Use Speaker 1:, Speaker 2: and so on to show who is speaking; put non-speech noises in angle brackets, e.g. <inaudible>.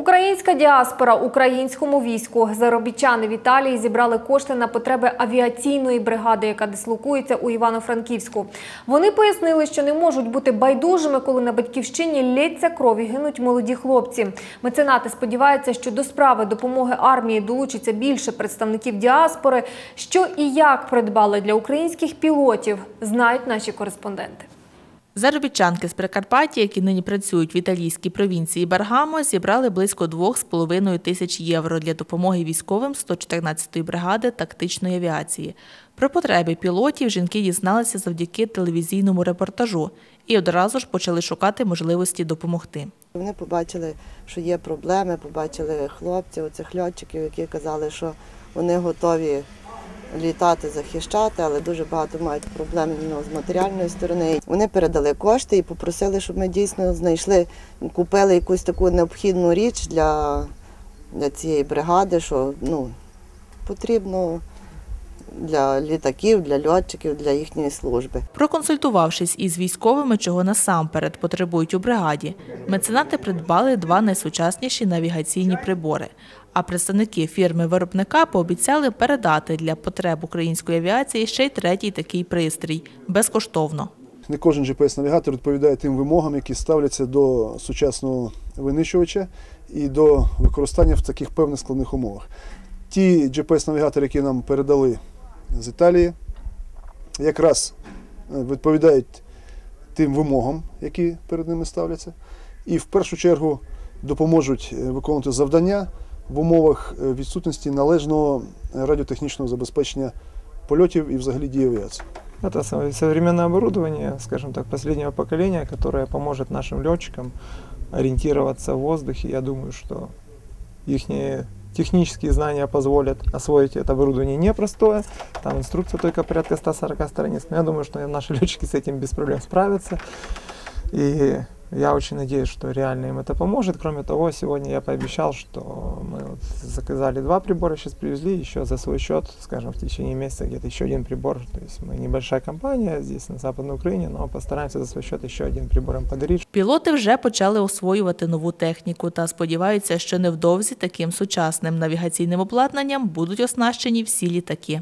Speaker 1: Українська діаспора українському війську. Заробітчани в Італії зібрали кошти на потреби авіаційної бригади, яка дислокується у Івано-Франківську. Вони пояснили, що не можуть бути байдужими, коли на батьківщині лється кров і гинуть молоді хлопці. Меценати сподіваються, що до справи допомоги армії долучиться більше представників діаспори. Що і як придбали для українських пілотів, знають наші кореспонденти.
Speaker 2: Заробітчанки з Прикарпаття, які нині працюють в італійській провінції Бергамо, зібрали близько 2,5 тисяч євро для допомоги військовим 114-ї бригади тактичної авіації. Про потреби пілотів жінки дізналися завдяки телевізійному репортажу і одразу ж почали шукати можливості допомогти.
Speaker 3: Вони побачили, що є проблеми, побачили хлопців, оцих льотчиків, які казали, що вони готові літати, захищати, але дуже багато мають проблем ну, з матеріальної сторони. Вони передали кошти і попросили, щоб ми дійсно знайшли, купили якусь таку необхідну річ для, для цієї бригади, що ну, потрібно для літаків, для льотчиків, для їхньої служби.
Speaker 2: Проконсультувавшись із військовими, чого насамперед потребують у бригаді, меценати придбали два найсучасніші навігаційні прибори. А представники фірми-виробника пообіцяли передати для потреб української авіації ще й третій такий пристрій безкоштовно.
Speaker 4: Не кожен GPS-навігатор відповідає тим вимогам, які ставляться до сучасного винищувача і до використання в таких певних складних умовах. Ті GPS-навігатори, які нам передали з Італії, якраз е, відповідають тим вимогам, які перед ними ставляться, і в першу чергу допоможуть е, виконувати завдання в умовах е, відсутності належного радіотехнічного забезпечення польотів і взагалі дії авіації.
Speaker 5: Это современное оборудование, скажем так, последнего поколения, которое поможет нашим летчикам ориентироваться в воздухе. Я думаю, что их технические знания позволят освоить это оборудование непростое. Там инструкция только порядка 140 страниц. Но я думаю, что наши <laughs> летчики с этим без проблем справятся. И я очень надеюсь, что реально им это поможет. Кроме того, сегодня я пообещал, что мы вот заказали два прибора, сейчас привезли еще за свой счет, скажем, в течение месяца где-то еще один прибор. То есть мы небольшая компания здесь на Западной Украине, но постараемся за свой счет еще один прибор им подарить,
Speaker 2: Пілоти вже почали освоювати нову техніку та сподіваються, що невдовзі таким сучасним навігаційним обладнанням будуть оснащені всі літаки.